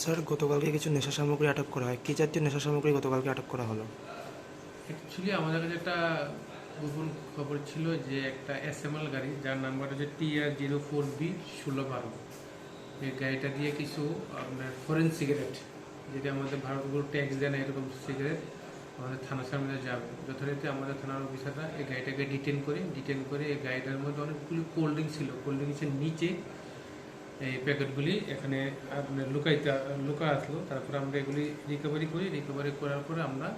Sir, গতকালকে কিছু নেশা সামগ্রী আটক করা হয়। কী জাতীয় নেশা সামগ্রী গতকালকে আটক করা হলো? অ্যাকচুয়ালি আমাদের কাছে একটা গোপন খবর ছিল যে একটা এসএমএল গাড়ি, যার নাম্বার হচ্ছে টিআর জিরো ফোর বি ষোলো বারো। এই গাড়িটা দিয়ে কিছু আপনার ফরেন সিগারেট যেটা আমাদের ভারতগুলো ট্যাক্স দেয় না, এরকম সিগারেট আমাদের থানার সামনে যাবে। যথারীতি আমাদের থানার অফিসাররা এই গাড়িটাকে ডিটেন করে ডিটেন করে এই গাড়িটার মধ্যে অনেকগুলি কোল্ড ড্রিঙ্কস ছিল। কোল্ড ড্রিঙ্কসের নিচে এই প্যাকেটগুলি এখানে আপনার লুকাইতে লুকা আসলো। তারপরে আমরা এগুলি রিকভারি করি। রিকভারি করার পরে আমরা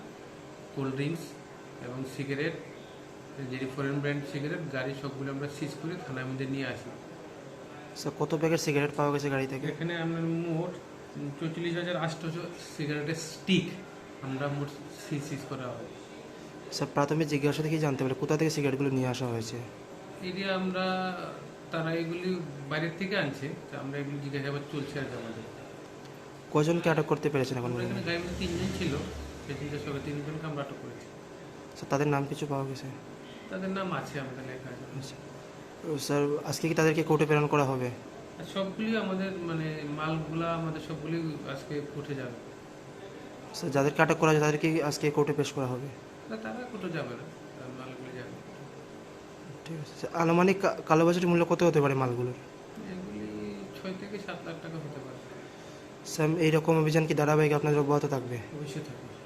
কোল্ড ড্রিঙ্কস এবং সিগারেট যেটি ফরেন ব্র্যান্ড সিগারেট গাড়ি সবগুলো আমরা সিজ করে থানার মধ্যে নিয়ে আসি। স্যার কত প্যাকেট সিগারেট পাওয়া গেছে গাড়ি থেকে? এখানে আপনার মোট চৌচল্লিশ হাজার আটশোশো সিগারেটের স্টিক আমরা মোট সিজ সিজ করা হয়। স্যার প্রাথমিক জিজ্ঞাসা থেকে জানতে পারি? কোথা থেকে সিগারেটগুলো নিয়ে আসা হয়েছে? এটি আমরা তারা এগুলি বাইরের থেকে আনছে তা আমরা এগুলি জিজ্ঞাসাবাদ চলছে আর কি আমাদের। কজনকে আটক করতে পেরেছেন এখন আমরা? এখানে গাড়ির তিনজন ছিল সঙ্গে তিনজনকে আমরা আটক করেছি। স্যার তাদের নাম কিছু পাওয়া গেছে? তাদের নাম আছে আমাদের লেখা আছে। আচ্ছা। স্যার আজকে কি তাদেরকে কোর্টে প্রেরণ করা হবে? সবগুলি আমাদের মানে মালগুলা আমাদের সবগুলি আজকে উঠে যাবে। স্যার যাদেরকে আটক করা হয়েছে তাদেরকে আজকে কোর্টে পেশ করা হবে? তা তারা কোথাও যাবে না মালগুলি যাবে। ঠিক আছে আনুমানিক কালোবাজারি কালোবাজারের মূল্য কত হতে পারে মালগুলোর? এগুলি ছয় থেকে সাত লাখ টাকা হতে পারে। স্যার এইরকম অভিযান কি ধারাবাহিক আপনাদের অব্যাহত থাকবে? অবশ্যই থাকবে।